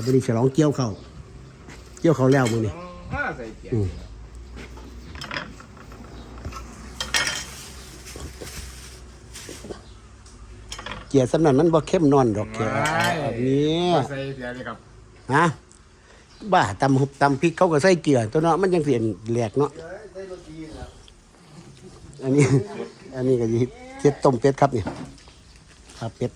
แต่วันนี้ฉลองเกี่ยวเขาวเกี่ยวเขาวแล้วมือนี่ห้าใส่เกียอืมเกียร์สำนันมันบ่เข้มนอนดอกเกียร์แบบนี้ใส่เกียร์เลยครับฮะบ้าตำหุบตำพริกเขาก็ใส่เกลือตัวเนาะมันยังเสียนแหลกเนาะอันนี้ อันนี้ก็ยีเป็ดต้มเป็ดครับนี่ครับเป็ด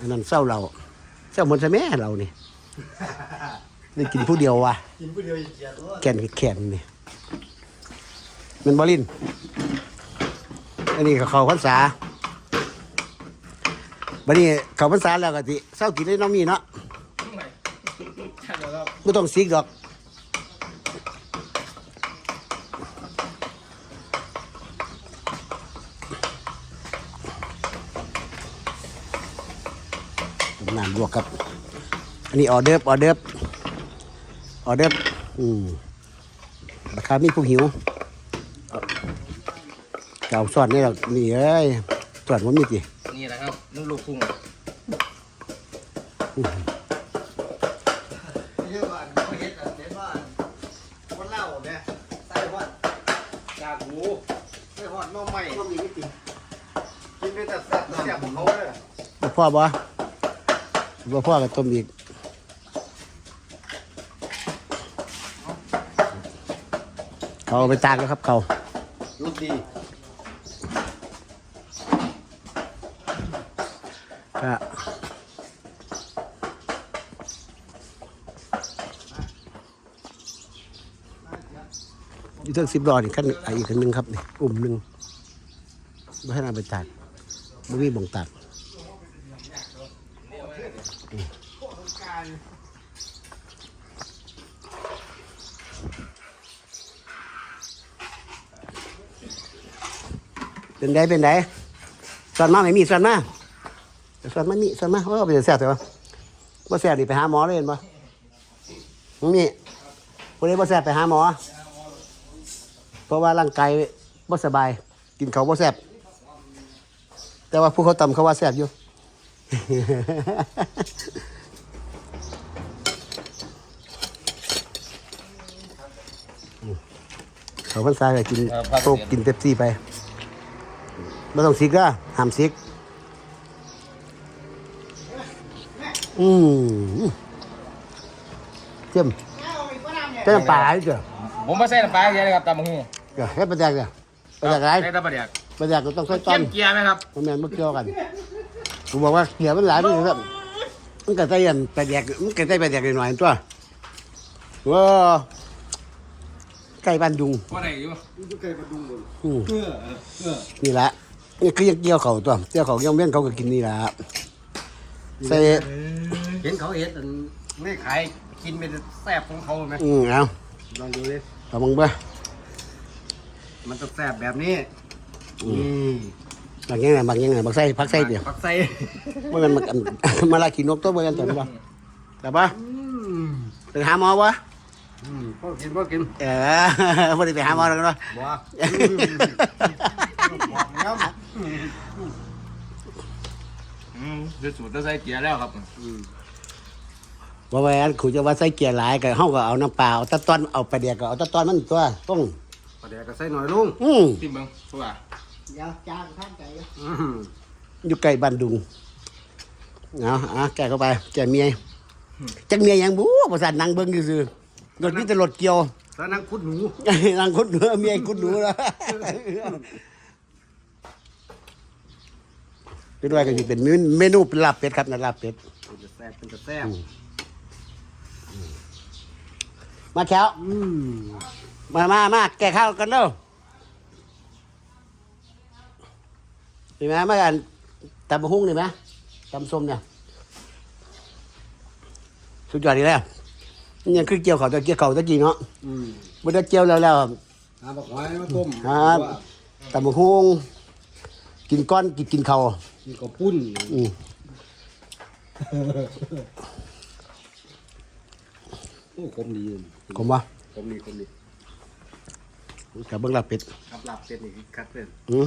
อันนั้นเศร้าเราเศร้ามันจะแม่เรานี่ได้กินผู้เดียววะกินผู้เดียวเกียร์ตัวแขนแขนนี่มันบอลินอันนี้ก็เขาพรรษาบัดนี้เขาพรรษาแล้วก็สิเศร้ากินได้น้องมีเนาะใช่แล้วครับไม่ต้องซิกดอก น้ำลวกครับ อันนี้ออเดิร์ฟออเดิร์ฟออเดิร์ฟอืมราคามีผู้หิวเก่าสอดนี่หรอกนี่เอ้ยสอดมันมีกี่นี่แหละครับนุ่นลูกพุ่งเยอะบ้านเขาเห็ดอะเห็ดบ้านคนเล่าเนี่ยใส่ฮอดจากหูใส่ฮอดหน้องใหม่กินเป็นแต่สัตว์เสียบของเขาเลยบ่พ่อบ่ บ่พ่อกับต้มอีกเขาเอาไปตากแล้วครับเขารู้ดีก็อยู่เทั้งสิบดอนี่ขั้นอะอีกขั้นหนึ่งครับนี่กลุ่มหนึ่งไม่ให้นำไปตากไม่มีบ่งตาก เป็นไดเป็นไดสอนมาไม่มีสอนมาสอนมามีสอนมาเออไปแซ่บแต่ว่าบ่แซ่บดิไปหาหมอเลยเห็นปะมึงมีคนนี้บ่แซ่บไปหาหมอ เพราะว่าร่างกายบ่สบาย กินเขาบ่แซ่บแต่ว่าผู้เขาตำเขาว่าแซ่บอยู่ เขาพันษาก็กินโตกกินเป๊ปซี่ไปไม่ต้องซิกนะห้ามซิก อืมเจียมเจียมปลาอะไรเจ้าผมมาใส่น้ำปลาเกียร์เลยครับตามหูเดี๋ยวให้ประแดกเดี๋ยวประแดกอะไรใส่ตะปะเดียกประแดกก็ต้องใส่ต้เข้นมเกียร์ไหมครับมันแมนมันเกี่ยวกัน ผมบอกว่าเกี่ยวมันหลายมันครับมันก็ใส่ยันประแดกมันก็ใส่ประแดกหน่อยๆตัวว้าไก่บ้านดุงว่าไหนอยู่อยู่ไกลประดุงหมดอืมเออเออนี่แหละนี่คือยังเกี่ยวเขาตัวเกี่ยวเขายังเว้นเขาก็กินนี่แหละใส่เห็นเขาเห็ดอันไม่ขายกินเป็นแซ่บของเขาไหมอืมเอาลองดูเลยเอามึงเบ้อมันต้องแซ่บแบบนี้อืนี่ บางยังไงบางยังไงบางไส้พักไส้เดียวปักใส่เมื่อกันมามาลาขี่นกตัวเมื่อกันตัวนี้ป่ะแต่ป่ะอืมไปหาหมอวะอืมพ่อกินพ่อกินเออพอดีไปหาหมอแล้วกันวะบัวบอกแล้วอืมคือสูตรต้องใส่เกียร์แล้วครับว่าแหวนขู่จะว่าใส่เกียร์หลายกับห้องก็เอาน้ำเปล่าเอาตะตอนเอาไปเดียกก็เอาตะตอนมันตัวต้องประเดี๋ยวก็ใส่หน่อยลุงอืมที่เบิ้งตัว ยาวจางท่านใจอยู่ใกล้บ้านดุงเอาอะแกเข้าไป แกเมียจักเมียยังบู๊ประสาทนางเบิ้งซื่อๆรถนี่แต่รถเกี่ยว แล้วนั่งคุดหนูนางคุดหนูเมียคุดหนูแล้วเป็นไรกันเป็นเมนูเป็นลาบเป็ดครับนะลาบเป็ดเป็นจะแซ่บเป็นจะแซ่บมาแถวอืมมามามาแกะข้าวกันเร็วเห็ นไหมมากันตำบะฮุ่งนี่ไหมตำส้มเนี่ย สุดยอดดีแล้วนี่ยังคือเกี่ยวเขาตะเกี่ยวเขาตะกี้เนาะอืมบ่ได้เกี่ยวแล้วแล้วหาบักหอยมาต้มครับตำบะฮุ่งกินก้อนกินกินเขาวมีข้าวปุ้นอืมโอ้คมดีผมว่าคมดีคมดีกับเบิ้งลาบเป็ดครับหลับเป็ดนี่คักเลยอืม